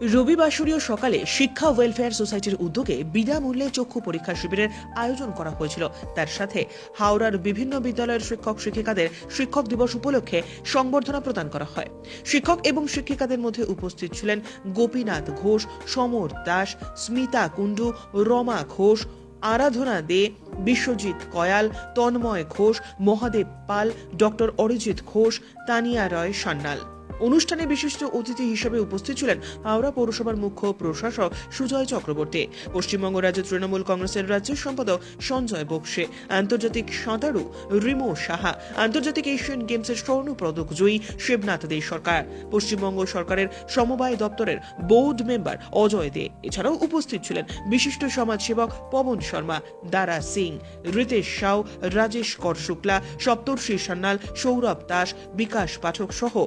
রবিবাসরীয় সকালে শিক্ষা ওয়েলফেয়ার সোসাইটির উদ্যোগে বিনামূল্যে চক্ষু পরীক্ষা শিবিরের আয়োজন করা হয়েছিল। তার সাথে হাওড়ার বিভিন্ন বিদ্যালয়ের শিক্ষক, শিক্ষিকাদের শিক্ষক দিবস উপলক্ষে সংবর্ধনা প্রদান করা হয়। শিক্ষক এবং শিক্ষিকাদের মধ্যে উপস্থিত ছিলেন গোপীনাথ ঘোষ, সমর দাস, স্মিতা কুণ্ডু, রমা ঘোষ, আরাধনা দে, বিশ্বজিৎ কয়াল, তন্ময় ঘোষ, মহাদেব পাল, ডক্টর অরিজিৎ ঘোষ, তানিয়া রয় সান্যাল। অনুষ্ঠানে বিশিষ্ট অতিথি হিসেবে উপস্থিত ছিলেন হাওড়া পৌরসভার মুখ্য প্রশাসক সুজয় চক্রবর্তী। পশ্চিমবঙ্গ রাজ্য তৃণমূল কংগ্রেসের রাজ্য সম্পাদক সঞ্জয় বক্সে। আন্তর্জাতিক সাঁতারু রিমো সাহা। আন্তর্জাতিক এশিয়ান গেমসের স্বর্ণ পদক জয়ী শিবনাথ দে সরকার। পশ্চিমবঙ্গ সরকারের সমবায় দপ্তরের বোর্ড মেম্বার অজয় দে। এছাড়াও উপস্থিত ছিলেন বিশিষ্ট সমাজসেবক পবন শর্মা, দারা সিং, রিতেশ সাউ, রাজেশ কর শুক্লা, সপ্তর্ষি সান্যাল, সৌরভ দাস, বিকাশ পাঠক সহ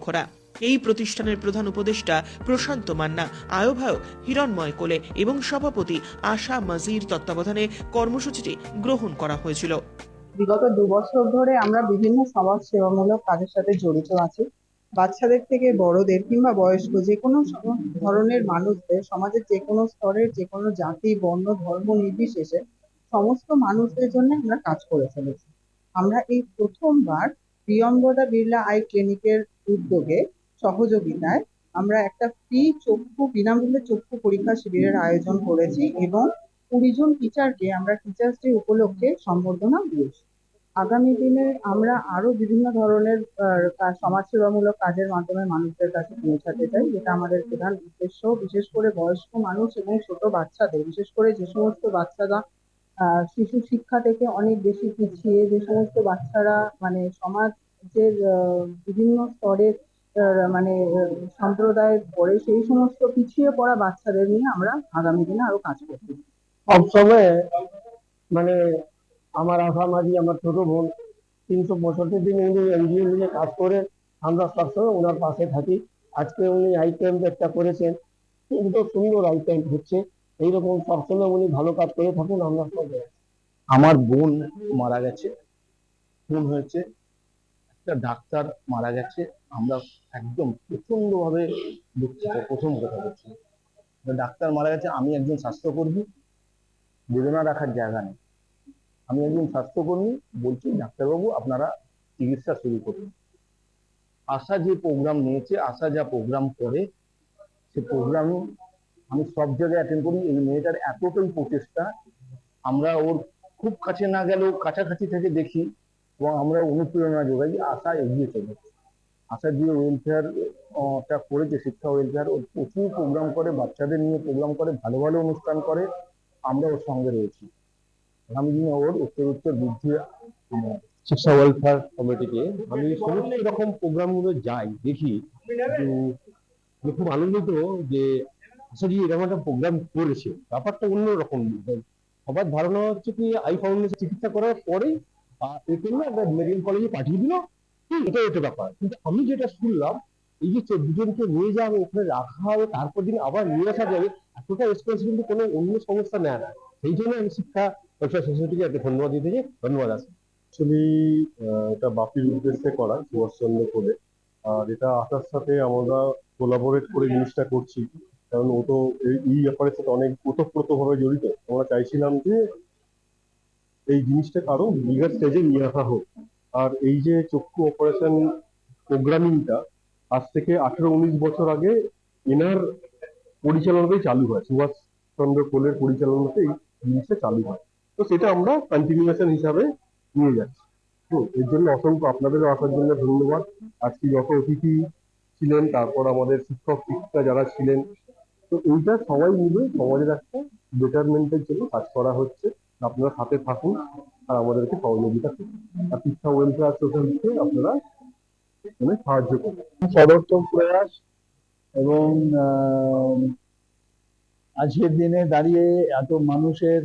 প্রমুখরা এই প্রতিষ্ঠানের প্রধান উপদেষ্টা প্রশান্ত মান্না আয়ভায়ক হিরণময় কোলে এবং সভাপতি আশা মাজির তত্ত্বাবধানে কর্মসূচিটি গ্রহণ করা হয়েছিল। বিগত দু বছর ধরে আমরা বিভিন্ন সমাজ সেবামূলক কাজের সাথে জড়িত আছি। বাচ্চাদের থেকে বড়দের কিংবা বয়স্ক যে কোনো ধরনের মানুষদের, সমাজের যে কোনো স্তরের যে কোনো জাতি, বর্ণ, ধর্ম নির্বিশেষে সমস্ত মানুষদের জন্য আমরা কাজ করে চলেছি আমরা এই প্রথমবার প্রিয়ঙ্গদা বিড়লা আই ক্লিনিকের উদ্যোগে, সহযোগিতায় আমরা একটা ফ্রি চক্ষু, বিনামূল্যে চক্ষু পরীক্ষা শিবিরের আয়োজন করেছি এবং কুড়ি জন টিচারকে আমরা টিচার্স ডে উপলক্ষে সম্বর্ধনা দিয়েছি। আগামী দিনে আমরা আরও বিভিন্ন ধরনের সমাজসেবামূলক কাজের মাধ্যমে মানুষদের কাছে পৌঁছাতে চাই, যেটা আমাদের প্রধান উদ্দেশ্য। বিশেষ করে বয়স্ক মানুষ এবং ছোট বাচ্চাদের, বিশেষ করে যে সমস্ত বাচ্চারা শিশু শিক্ষা থেকে অনেক বেশি পিছিয়ে যে সমস্ত বাচ্চারা মানে সমাজের বিভিন্ন স্তরের মানে সম্প্রদায়ের পড়ে সেই সমস্ত পিছিয়ে পড়া বাচ্চাদের নিয়ে আমরা আগামী দিনে আরও কাজ চাই। সবসময় মানে আমার আশামাজি আমার ছোট বোন তিনশো পঁয়ষট্টি দিন উনি এনজিও নিয়ে কাজ করে, আমরা সবসময় ওনার পাশে থাকি আজকে উনি আই ক্যাম্প একটা করেছেন কিন্তু সুন্দর আই ক্যাম্প হচ্ছে এইরকম সবসময় উনি ভালো কাজ করে থাকুন, আমরা আমার বোন মারা গেছে, খুন হয়েছে, একটা ডাক্তার মারা গেছে, আমরা একদম প্রচণ্ড ভাবে দুঃখিত, প্রথম কথা বলছি। ডাক্তার মারা গেছে, আমি একজন স্বাস্থ্যকর্মী, বেদনা রাখার জায়গা নেই। আমি একজন স্বাস্থ্যকর্মী, বলছি, ডাক্তারবাবু, আপনারা চিকিৎসা শুরু করুন। আশা যে প্রোগ্রাম নিয়েছে, আশা যা প্রোগ্রাম করে, সে প্রোগ্রাম আমি সব জায়গায় অ্যাটেন্ড করি। এই মেয়েটার এতটাই প্রচেষ্টা। আমরা ওর খুব কাছে না গেলেও কাছাকাছি থেকে দেখি এবং আমরা অনুপ্রেরণা যোগাই আশা এগিয়ে চলে আশা দিয়ে ওয়েলফেয়ার টা করেছে, শিক্ষা ওয়েলফেয়ার ওর প্রচুর প্রোগ্রাম করে, বাচ্চাদের নিয়ে প্রোগ্রাম করে, ভালো ভালো অনুষ্ঠান করে। আমরা ওর সঙ্গে রয়েছি। আগামী দিনে ওর উত্তর উত্তর বৃদ্ধি শিক্ষা ওয়েলফেয়ার কমিটিকে আমি সমস্ত রকম প্রোগ্রামগুলো যাই, দেখি। কিন্তু আমি খুব আনন্দিত যে আসলে এরকম একটা প্রোগ্রাম করেছে। ব্যাপারটা অন্যরকম। সবার ধারণা হচ্ছে কি আই ফাউন্ডেশন চিকিৎসা করার পরে আহ, এ করল একটা মেডিকেল কলেজে পাঠিয়ে দিল। হুম, এটাই একটা ব্যাপার। কিন্তু আমি যেটা শুনলাম এই যে চোদ্দ জনকে নিয়ে যাবে ওখানে রাখা হবে তারপর দিন আবার নিয়ে আসা যাবে এতটা রেসপন্সিবিলিটি কোনো অন্য সংস্থা নেয় না। সেই জন্য আমি শিক্ষা ওয়েলফেয়ার সোসাইটিকে একটা ধন্যবাদ দিতে চাই ধন্যবাদ আছে। অ্যাকচুয়ালি এটা বাপির উদ্দেশ্যে করা সুভাষচন্দ্র কোলে। আর এটা আসার সাথে আমরা কোলাবোরেট করে জিনিসটা করছি। কারণ ও তো এই ব্যাপারের সাথে অনেক ওতপ্রোতভাবে জড়িত। আমরা চাইছিলাম যে এই জিনিসটা কারও বিগার স্টেজে নিয়ে আসা হোক। আর এই যে চক্ষু অপারেশন প্রোগ্রামিংটা আজ থেকে আঠেরো উনিশ বছর আগে এনার পরিচালনাতেই চালু হয়। সুভাষচন্দ্র কোলের পরিচালনাতেই জিনিসটা চালু হয়। তো সেটা আমরা কন্টিনিউয়েশন হিসাবে নিয়ে যাচ্ছি। তো এর জন্য অসংখ্য আপনাদেরও আসার জন্য ধন্যবাদ। আজকে যত অতিথি ছিলেন, তারপর আমাদের শিক্ষক শিক্ষিকা যারা ছিলেন তো এইটা সবাই মিলে, সমাজের একটা বেটারমেন্টের জন্য কাজ করা হচ্ছে। আপনারা সাথে থাকুন আর আমাদেরকে সহযোগিতা করুন। আর শিক্ষা ওয়েলফেয়ার সোসাইটিকে আপনারা মানে সাহায্য করুন। সদর্থক প্রয়াস এবং আজকের দিনে দাঁড়িয়ে এত মানুষের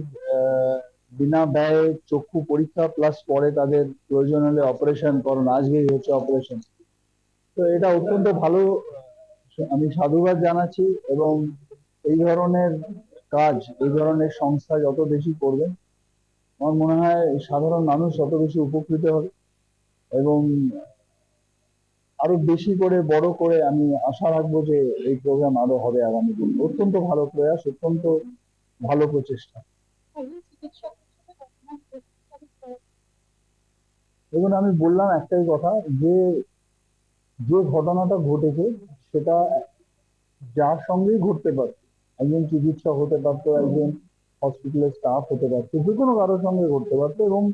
বিনা ব্যয়ে চক্ষু পরীক্ষা প্লাস পরে তাদের প্রয়োজন হলে অপারেশন করুন। আজকেই হচ্ছে অপারেশন তো এটা অত্যন্ত ভালো আমি সাধুবাদ জানাচ্ছি এবং এই ধরনের কাজ, এই ধরনের সংস্থা যত বেশি করবেন আমার মনে হয় সাধারণ মানুষ তত বেশি উপকৃত হবে এবং আরও বেশি করে, বড় করে আমি আশা রাখব যে এই প্রোগ্রাম আরও হবে আগামী দিন। অত্যন্ত ভালো প্রয়াস, অত্যন্ত ভালো প্রচেষ্টা। দেখুন, আমি বললাম একটাই কথা, যে যে ঘটনাটা ঘটেছে সেটা যার সঙ্গেই ঘটতে পারত একজন চিকিৎসক হতে পারতো একজন হসপিটালের স্টাফ হতে পারতো যে কোনো কারোর সঙ্গে ঘটতে পারতো এবং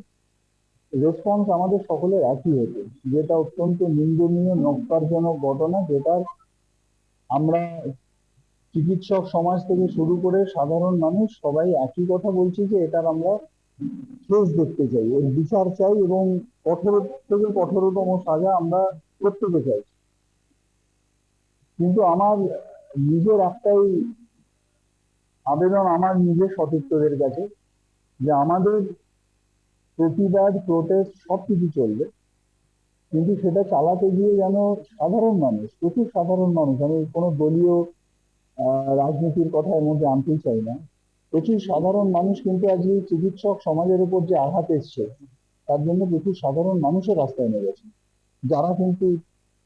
রেসপন্স আমাদের সকলের একই হতো। যেটা অত্যন্ত নিন্দনীয় নক্কারজনক ঘটনা যেটার আমরা চিকিৎসক সমাজ থেকে শুরু করে সাধারণ মানুষ সবাই একই কথা বলছি যে এটার আমরা শেষ দেখতে চাই। এর বিচার চাই এবং কঠোর থেকে কঠোরতম সাজা আমরা প্রত্যেকে চাই। কিন্তু আমার নিজের একটাই আবেদন আমার নিজের সতীর্থদের কাছে, যে আমাদের প্রতিবাদ প্রোটেস্ট সবকিছু চলবে। কিন্তু সেটা চালাতে গিয়ে যেন সাধারণ মানুষ, প্রচুর সাধারণ মানুষ, আমি কোনো দলীয় রাজনীতির কথা এর মধ্যে আনতেই চাই না। প্রচুর সাধারণ মানুষ কিন্তু আজকে চিকিৎসক সমাজের উপর যে আঘাত এসছে, তার জন্য প্রচুর সাধারণ মানুষের রাস্তায় নেমেছে। যারা কিন্তু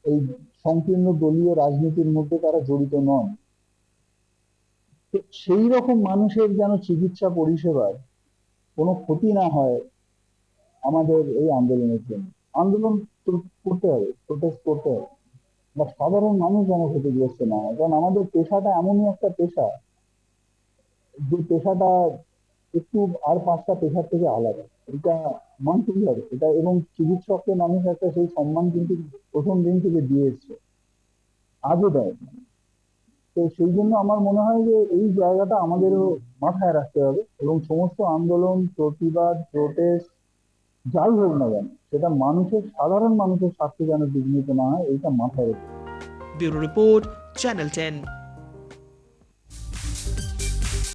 এই সংকীর্ণ দলীয় রাজনীতির মধ্যে তারা জড়িত নন। সেই রকম মানুষের যেন চিকিৎসা পরিষেবার কোনো ক্ষতি না হয় আমাদের এই আন্দোলনের জন্য। আন্দোলন করতে হবে প্রোটেস্ট করতে হবে। বা সাধারণ মানুষ যেন ক্ষতিগ্রস্ত না হয়। কারণ আমাদের পেশাটা এমনই একটা পেশা, যে পেশাটা একটু আর পাঁচটা পেশার থেকে আলাদা। এটা মানতেই হবে এটা এবং চিকিৎসককে মানুষ একটা সেই সম্মান কিন্তু প্রথম দিন থেকে দিয়ে এসছে। আজও দেয়। তো সেই জন্য আমার মনে হয় যে এই জায়গাটা আমাদেরও মাথায় রাখতে হবে এবং সমস্ত আন্দোলন, প্রতিবাদ প্রোটেস্ট যাই হোক না কেন, সেটা মানুষের, সাধারণ মানুষের স্বার্থে যেন বিঘ্নিত না হয়, এইটা মাথায় রেখে। Bureau report, channel ten.